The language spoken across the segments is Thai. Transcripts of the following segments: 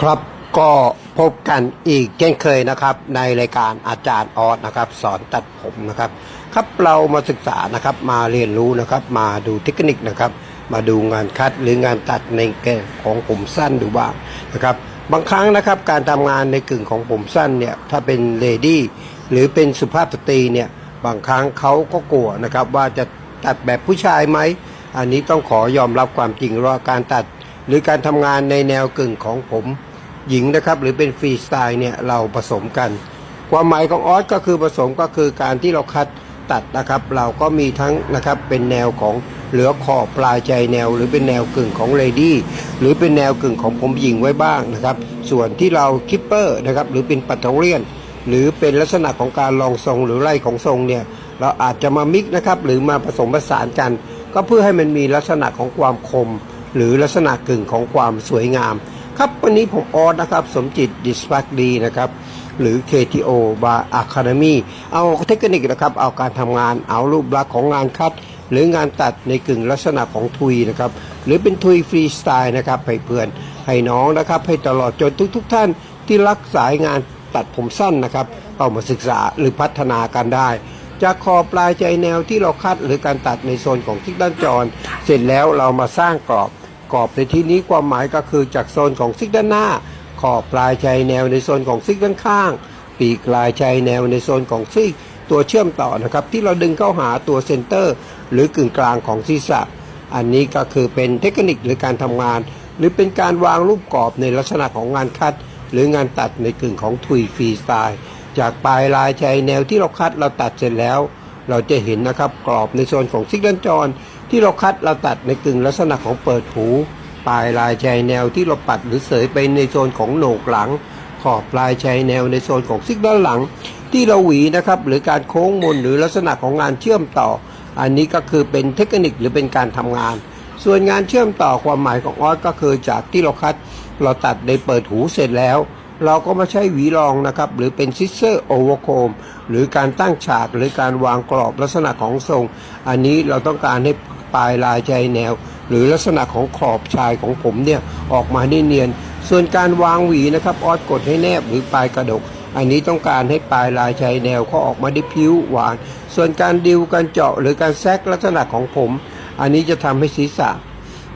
ครับก็พบกันอีกเช่นเคยนะครับ ในรายการอาจารย์ออสนะครับ สอนตัดผมนะครับ ครับเรามาศึกษานะครับมาเรียนรู้นะครับ มาดูเทคนิคนะครับ มาดูงานคัดหรืองานตัดในแก่ของผมสั้นดูบ้างนะครับ บางครั้งนะครับการทำงานในกึ่งของผมสั้นเนี่ยถ้าเป็นเลดี้หรือเป็นสุภาพสตรีเนี่ยบางครั้งเขาก็กลัวนะครับ ว่าจะตัดแบบผู้ชายไหมอันนี้ต้องขอยอมรับความจริงว่าการตัด หรือการทำงานในแนวกึ่งของผมหญิงนะครับ หรือเป็นฟรีสไตล์เนี่ยเราผสมกัน ความหมายของออสก็คือผสมก็คือการที่เราคัดตัดนะครับ เราก็มีทั้งนะครับเป็นแนวของเหลือขอบปลายใจแนว หรือเป็นแนวกึ่งของเลดี้หรือเป็นแนวกึ่งของผมหญิงไว้บ้างนะครับ ส่วนที่เราคิปเปอร์นะครับหรือเป็นปัตเทเรียน หรือเป็นลักษณะของการลองทรงหรือไล่ของทรงเนี่ยเราอาจจะมามิกนะครับหรือมาผสมผสานกัน ก็เพื่อให้มันมีลักษณะของความคม หรือลักษณะกึ่งของความสวยงาม ครับวันนี้ผมออสนะครับสมจิตดิสพักดีนะครับหรือ KTO บา Academy เอาเทคนิคนะครับเอาการทำงานเอารูปลักษณ์ของงานคัด หรืองานตัดในกึ่งลักษณะของทุยนะครับหรือเป็นทุยฟรีสไตล์นะครับให้เพื่อนให้น้องนะครับให้ตลอดจนทุกๆทท่านที่รักสายงานตัดผมสั้นนะครับเข้ามาศึกษาหรือพัฒนากันได้ จากขอบปลายใจแนวที่เราคัดหรือการตัดในโซนของทิศด้านจร เสร็จแล้วเรามาสร้างกรอบ กอบในที่นี้ความหมายก็คือจากโซนของซิกด้านหน้า ขอบปลายใจแนวในโซนของซิกด้านข้าง ปีกลายใจแนวในโซนของซิก ตัวเชื่อมต่อนะครับที่เราดึงเข้าหาตัวเซนเตอร์ หรือกึ่งกลางของศีรษะ อันนี้ก็คือเป็นเทคนิคหรือการทำงาน หรือเป็นการวางรูปกรอบในลักษณะของงานคัด หรืองานตัดในกึ่งของทุยฟรีสไตล์จากปลายลายใจแนวที่เราคัดเราตัดเสร็จแล้ว เราจะเห็นนะครับกรอบในโซนของซิกด้านจร ที่เราคัดเราตัดในกึ่งลักษณะของเปิดหู ปลายลายชายแนวที่เราปัดหรือเสยไปในโซนของโหนกหลัง ขอบปลายชายแนวในโซนของซิกด้านหลัง ที่เราหวีนะครับหรือการโค้งมนหรือลักษณะของงานเชื่อมต่อ อันนี้ก็คือเป็นเทคนิคหรือเป็นการทำงาน ส่วนงานเชื่อมต่อความหมายของออสก็คือจากที่เราคัดเราตัดในเปิดหูเสร็จแล้ว เราก็มาใช้หวีรองนะครับ หรือเป็นซิสเซอร์โอเวอร์โคมหรือการตั้งฉากหรือการวางกรอบลักษณะของทรง อันนี้เราต้องการให้ปลายลายใจแนว หรือลักษณะของขอบชายของผมเนี่ยออกมาได้เนียน ส่วนการวางหวีนะครับออสกดให้แนบหรือปลายกระดก อันนี้ต้องการให้ปลายลายชายแนวเขาออกมาได้ผิวหวาน ส่วนการดิวการเจาะหรือการแซกลักษณะของผม อันนี้จะทำให้ศีรษะ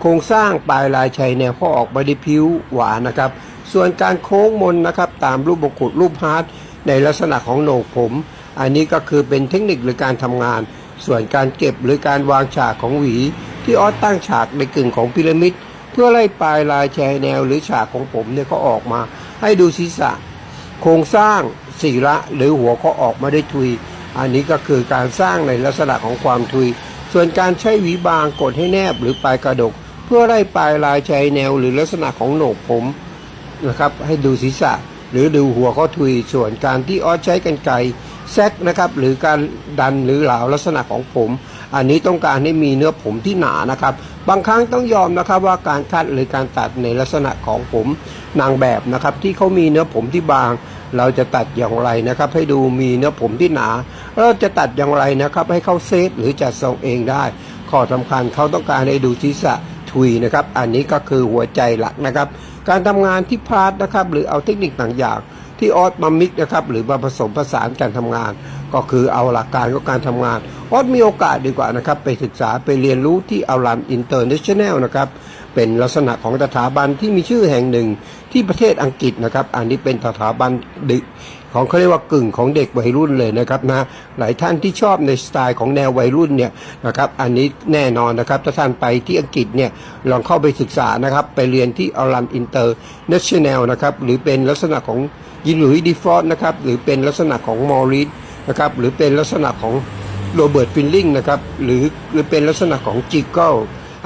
โครงสร้างปลายลายชัยแนวเขาออกมาได้ผิวหวานนะครับ ส่วนการโค้งมนนะครับตามรูปบกุฎรูปฮาร์ดในลักษณะของโหนกผม อันนี้ก็คือเป็นเทคนิคหรือการทำงาน ส่วนการเก็บหรือการวางฉากของหวี ที่ออสตั้งฉากในกึ่งของพีระมิดเพื่อไล่ปลายลายชายแนวหรือฉากของผมเนี่ยเขาออกมา ให้ดูศีรษะ โครงสร้างศีระหรือหัวเขาออกมาได้ทุย อันนี้ก็คือการสร้างในลักษณะของความทุย ส่วนการใช้หวีบางกดให้แนบหรือปลายกระดก เพื่อไล่ปลายลายชายแนวหรือลักษณะของโหนกผม นะครับให้ดูศีรษะ หรือดูหัวเขาทุยส่วนการที่ออสใช้กันไกแซกนะครับหรือการดันหรือเหลาลักษณะของผม อันนี้ต้องการให้มีเนื้อผมที่หนานะครับ บางครั้งต้องยอมนะครับว่าการคัดหรือการตัดในลักษณะของผมนางแบบนะครับที่เขามีเนื้อผมที่บาง เราจะตัดอย่างไรนะครับ ให้ดูมีเนื้อผมที่หนา เราจะตัดอย่างไรนะครับ ให้เขาเซฟหรือจัดทรงเองได้ ข้อสำคัญเขาต้องการให้ดูศีรษะทุยนะครับ อันนี้ก็คือหัวใจหลักนะครับ การทำงานที่พลาดนะครับหรือเอาเทคนิคต่างอย่างที่ออสมามิกนะครับหรือมาผสมผสานการทำงาน ก็คือเอาหลักการของการทำงานออสมีโอกาสดีกว่านะครับไปศึกษาไปเรียนรู้ที่อาลันอินเตอร์เนชั่นแนลนะครับเป็นลักษณะของสถาบันที่มีชื่อแห่งหนึ่งที่ประเทศอังกฤษนะครับ อันนี้เป็นสถาบันดึก ของเขาเรียกว่ากึ่งของเด็กวัยรุ่นเลยนะครับนะหลายท่านที่ชอบในสไตล์ของแนววัยรุ่นเนี่ยนะครับอันนี้แน่นอนนะครับถ้าท่านไปที่อังกฤษเนี่ยลองเข้าไปศึกษานะครับไปเรียนที่เอลันอินเตอร์เนชั่นแนลนะครับหรือเป็นลักษณะของยินหลุยดีฟอร์ดนะครับหรือเป็นลักษณะของมอริสนะครับหรือเป็นลักษณะของโรเบิร์ตฟิลลิงนะครับหรือหรือเป็นลักษณะของจิกเกิล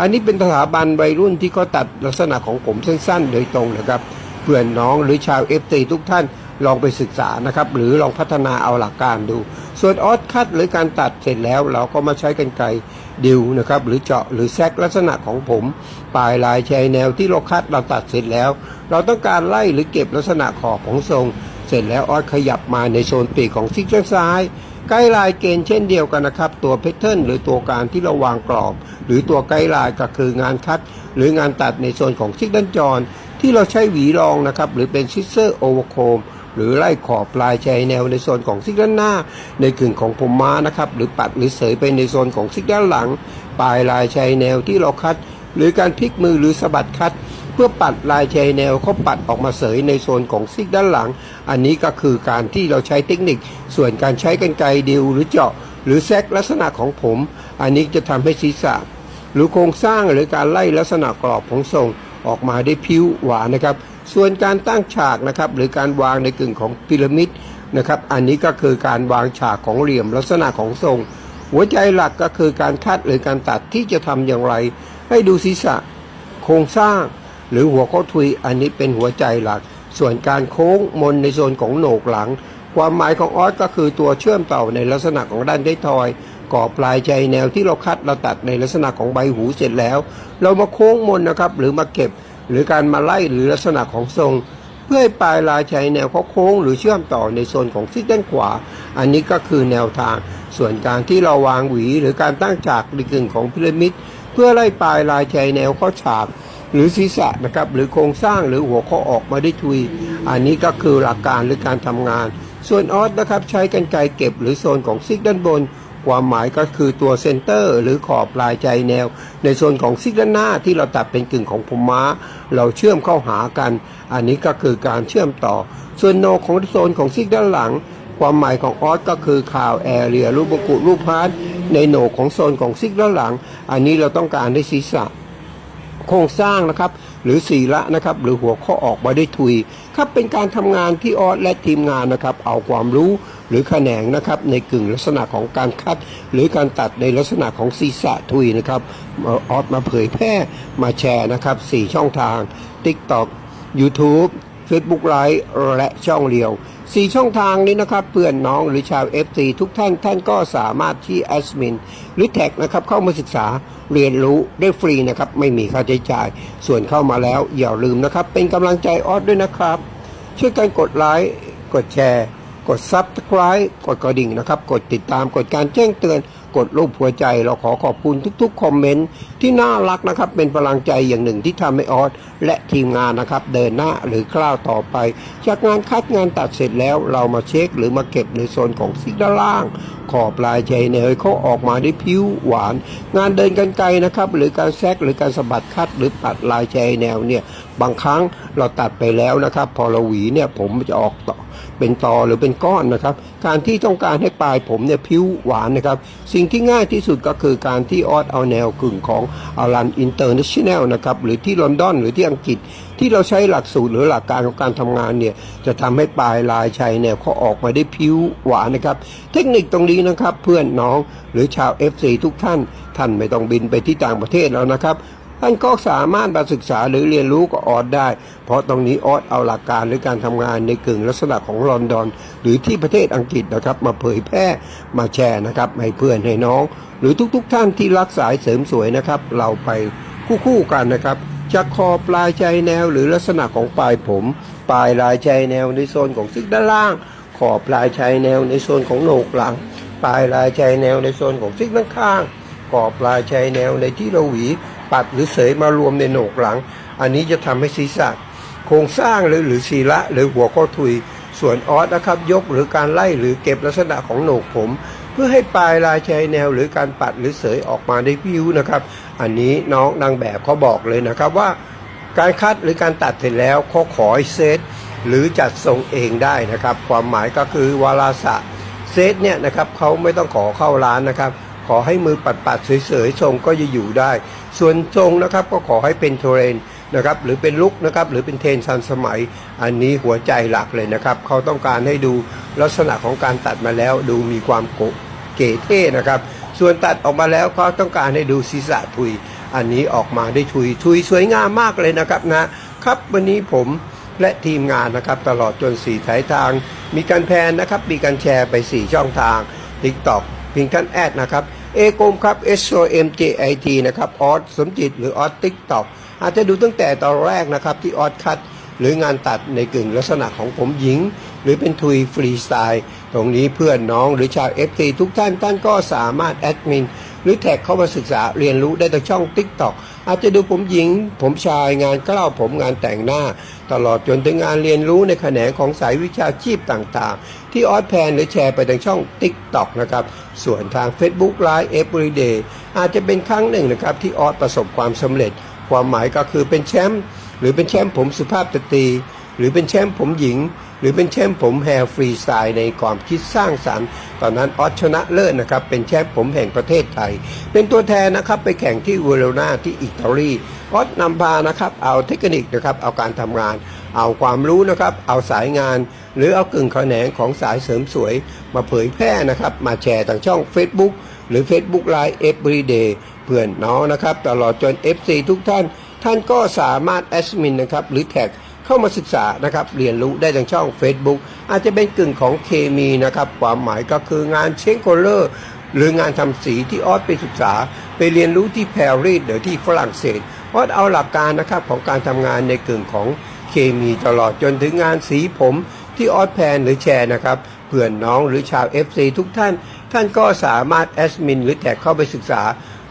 อันนี้เป็นสถาบันวัยรุ่นที่เขาตัดลักษณะของผมสั้นๆ โดยตรงนะครับเพื่อนน้องหรือชาวเอฟตีทุกท่าน ลองไปศึกษานะครับ หรือลองพัฒนาเอาหลักการดู ส่วนออสคัตหรือการตัดเสร็จแล้ว เราก็มาใช้กันไกดิวนะครับหรือเจาะหรือแซกลักษณะของผม ปลายลายชายแนวที่เราคัดเราตัดเสร็จแล้ว เราต้องการไล่หรือเก็บลักษณะขอบของทรง เสร็จแล้วออสขยับมาในโซนปีกของซิกด้านซ้ายไกด์ไลน์เกณฑ์เช่นเดียวกันนะครับ ตัวแพทเทิร์นหรือตัวการที่เราวางกรอบ หรือตัวไกด์ไลน์ก็คืองานคัด หรืองานตัดในโซนของซิกด้านจร ที่เราใช้หวีรองนะครับหรือเป็นซิเซอร์โอเวอร์โคม หรือไล่ขอบปลายชายแนวในโซนของซิกด้านหน้า ในกึ่งของผมม้านะครับ หรือปัดหรือเสยไปในโซนของซิกด้านหลัง ปลายลายชายแนวที่เราคัด หรือการพลิกมือหรือสะบัดคัด เพื่อปัดลายชายแนวเขาปัดออกมาเสยในโซนของซิกด้านหลัง อันนี้ก็คือการที่เราใช้เทคนิค ส่วนการใช้กรรไกรดิวหรือเจาะ หรือแซกลักษณะของผม อันนี้จะทำให้ศีรษะ หรือโครงสร้างหรือการไล่ลักษณะกรอบของทรงออกมาได้ผิวหวานนะครับ ส่วนการตั้งฉากนะครับหรือการวางในกึ่งของพีระมิดนะครับอันนี้ก็คือการวางฉากของเหลี่ยมลักษณะของทรง หัวใจหลักก็คือการคัดหรือการตัดที่จะทำอย่างไร ให้ดูศีรษะโครงสร้าง หรือหัวข้อทุยอันนี้เป็นหัวใจหลัก ส่วนการโค้งมนในโซนของโหนกหลัง ความหมายของออสก็คือตัวเชื่อมต่อในลักษณะของด้านได้ทอยก่อปลายใจแนวที่เราคัดเราตัดในลักษณะของใบหูเสร็จแล้ว เรามาโค้งมนนะครับหรือมาเก็บ หรือการมาไล่หรือลักษณะของทรง เพื่อให้ปลายลายชายแนวโค้งหรือเชื่อมต่อในโซนของซีกด้านขวา อันนี้ก็คือแนวทาง ส่วนการที่เราวางหวี หรือการตั้งฉากในกึ่งของพีระมิด เพื่อไล่ปลายลายชายแนวเข้าฉากหรือศีรษะนะครับหรือโครงสร้างหรือหัวข้อออกมาได้ทุย อันนี้ก็คือหลักการหรือการทำงาน ส่วนออสนะครับใช้กันไกเก็บหรือโซนของซิกด้านบน ความหมายก็คือตัวเซนเตอร์ หรือขอบปลายใจแนว ในโซนของซิกด้านหน้าที่เราตัดเป็นกึ่งของผมม้า เราเชื่อมเข้าหากัน อันนี้ก็คือการเชื่อมต่อ ส่วนโนของโซนของซิกด้านหลัง ความหมายของออสก็คือข่าวแอเรียรูปบกุรูปพาร์ทในโหนกของโซนของซิกด้านหลัง อันนี้เราต้องการได้ศีรษะโครงสร้างนะครับหรือศีละนะครับหรือหัวข้อออกมาได้ทุยครับเป็นการทำงานที่ออสและทีมงานนะครับเอาความรู้ หรือแขนงนะครับในกึ่งลักษณะของการคัด หรือการตัดในลักษณะของศีรษะทุยนะครับอออสมาเผยแพร่มาแชร์นะครับ 4 ช่องทาง TikTok YouTube Facebook Live และช่องเรียว 4 ช่องทางนี้นะครับ เพื่อนน้องหรือชาว FC ทุกท่านท่านก็สามารถที่แอดมินหรือแท็กนะครับเข้ามาศึกษาเรียนรู้ได้ฟรีนะครับ ไม่มีค่าใช้จ่าย ส่วนเข้ามาแล้วอย่าลืมนะครับ เป็นกำลังใจออสด้วยนะครับ ช่วยกันกดไลค์กดแชร์ กด Subscribe กดกระดิ่งนะครับ กดติดตามกดการแจ้งเตือน กดรูปหัวใจ เราขอขอบคุณทุกๆ คอมเมนต์ที่น่ารักนะครับ เป็นพลังใจอย่างหนึ่งที่ทำให้ออสและทีมงานนะครับ เดินหน้าหรือคล้าวต่อไป จากงานคัดงานตัดเสร็จแล้วเรามาเช็คหรือมาเก็บในโซนของซิกด้านล่าง ขอบปลายใจเนยเขาออกมาได้ผิวหวาน งานเดินกันไกลนะครับ หรือการแซกหรือการสะบัดคัดหรือปัดลายใจแนวเนี่ยบางครั้งเราตัดไปแล้วนะครับ พอเราหวีเนี่ยผมจะออกต่อ เป็นตอหรือเป็นก้อนนะครับ การที่ต้องการให้ปลายผมเนี่ยผิวหวานนะครับ สิ่งที่ง่ายที่สุดก็คือการที่ออสเอาแนวกึ่งของอารันอินเตอร์เนชั่นแนลนะครับหรือที่ลอนดอนหรือที่อังกฤษที่เราใช้หลักสูตรหรือหลักการของการทำงานเนี่ยจะทำให้ปลายลายชายแนวเขาออกมาได้ผิวหวานนะครับ เทคนิคตรงนี้นะครับเพื่อนน้องหรือชาว FC ทุกท่านท่านไม่ต้องบินไปที่ต่างประเทศแล้วนะครับ ท่านก็สามารถมาศึกษาหรือเรียนรู้กับออสได้ เพราะตรงนี้ออสเอาหลักการหรือการทำงานในกึ่งลักษณะของลอนดอน หรือที่ประเทศอังกฤษนะครับ มาเผยแพร่มาแชร์นะครับให้เพื่อนให้น้อง หรือทุก ๆทท่านที่รักสายเสริมสวยนะครับ เราไปคู่ๆกันนะครับจะคอปลายใจแนวหรือลักษณะของปลายผม ปลายลายใจแนวในโซนของซิกด้านล่าง ขอบปลายชายแนวในโซนของโหนกหลัง ปลายลายชายแนวในโซนของซิกด้านข้าง ขอบปลายชายแนวในที่เราหวี ปัดหรือเสยมารวมในโหนกหลัง อันนี้จะทำให้ศีรษะโครงสร้างหรือหรือศีระหรือหัวข้อทุย ส่วนออสนะครับ ยกหรือการไล่หรือเก็บลักษณะของโหนกผม เพื่อให้ปลายลายชายแนวหรือการปัดหรือเสยออกมาได้พิ้วนะครับ อันนี้น้องนางแบบเขาบอกเลยนะครับว่า การคัดหรือการตัดเสร็จแล้วเขาขอให้เซตหรือจัดทรงเองได้นะครับ ความหมายก็คือวาลาสะเซตเนี่ยนะครับเขาไม่ต้องขอเข้าร้านนะครับ ขอให้มือปัดปัดๆเสยๆทรงก็จะอยู่ได้ ส่วนทรงนะครับก็ขอให้เป็นโทเรนนะครับหรือเป็นลุกนะครับหรือเป็นเทนทันสมัย อันนี้หัวใจหลักเลยนะครับ เขาต้องการให้ดูลักษณะของการตัดมาแล้วดูมีความโกเก๋เท่นะครับ ส่วนตัดออกมาแล้วเขาต้องการให้ดูศีรษะทุย อันนี้ออกมาได้ทุยทุยสวยงามมากเลยนะครับนะครับวันนี้ผมและทีมงานนะครับตลอดจนสี่สายทาง มีการแพนนะครับมีการแชร์ไป 4 ช่องทาง TikTok พิงท่านแอดนะครับ เอโกมครับ S O M J I T นะครับออสสมจิตหรือออสติ๊กต็อาจจะดูตั้งแต่ตอนแรกนะครับที่ออสคัดหรืองานตัดในกึ่งลักษณะของผมหญิง หรือเป็นทุยฟรีสไตล์ ตรงนี้เพื่อนน้องหรือชาว f อทุกท่านท่านก็สามารถแอดมิน หรือแท็กเข้ามาศึกษาเรียนรู้ได้ทางช่อง TikTok อาจจะดูผมหญิง ผมชายงานเกล้าผมงานแต่งหน้า ตลอดจนถึงงานเรียนรู้ในแขนงของสายวิชาชีพต่างๆ ที่ออสแพนหรือแชร์ไปทางช่อง TikTok นะครับ ส่วนทาง Facebook Live Everyday อาจจะเป็นครั้งหนึ่งนะครับที่ออสประสบความสำเร็จ ความหมายก็คือเป็นแชมป์หรือเป็นแชมป์ผมสุภาพสตรีหรือเป็นแชมป์ผมหญิง หรือเป็นแชมป์ผมแฮร์ฟรีสไตล์ในความคิดสร้างสรรค์ ตอนนั้นออสชนะเลิศนะครับ เป็นแชมป์ผมแห่งประเทศไทย เป็นตัวแทนนะครับไปแข่งที่เวโรนาที่อิตาลีออสนำพานะครับเอาเทคนิคนะครับเอาการทำงาน เอาความรู้นะครับ เอาสายงาน หรือเอากึ่งแขนงของสายเสริมสวย มาเผยแพร่นะครับ มาแชร์ทางช่อง Facebook หรือ Facebook Live Everyday เพื่อนน้องนะครับ ตลอดจน FC ทุกท่าน ท่านก็สามารถแอดมินนะครับ หรือแท็ก เข้ามาศึกษานะครับเรียนรู้ได้ทางช่อง Facebook อาจจะเป็นกึ่งของเคมีนะครับความหมายก็คืองานเชนโคลเลอร์หรืองานทำสีที่ออสไปศึกษา ไปเรียนรู้ที่ปารีสหรือที่ฝรั่งเศสออสเอาหลักการนะครับของการทำงานในกึ่งของเคมีตลอดจนถึงงานสีผมที่ออสแพนหรือแชร์นะครับเพื่อนน้องหรือชาว FC ทุกท่าน ท่านก็สามารถแอดมิน หรือแท็กเข้าไปศึกษา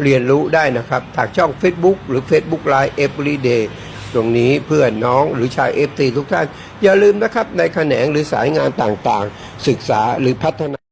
เรียนรู้ได้นะครับทางช่อง Facebook หรือ Facebook Live Everyday ตรงนี้เพื่อนน้องหรือชาว FC ทุกท่าน อย่าลืมนะครับในแขนงหรือสายงานต่างๆ ศึกษาหรือพัฒนา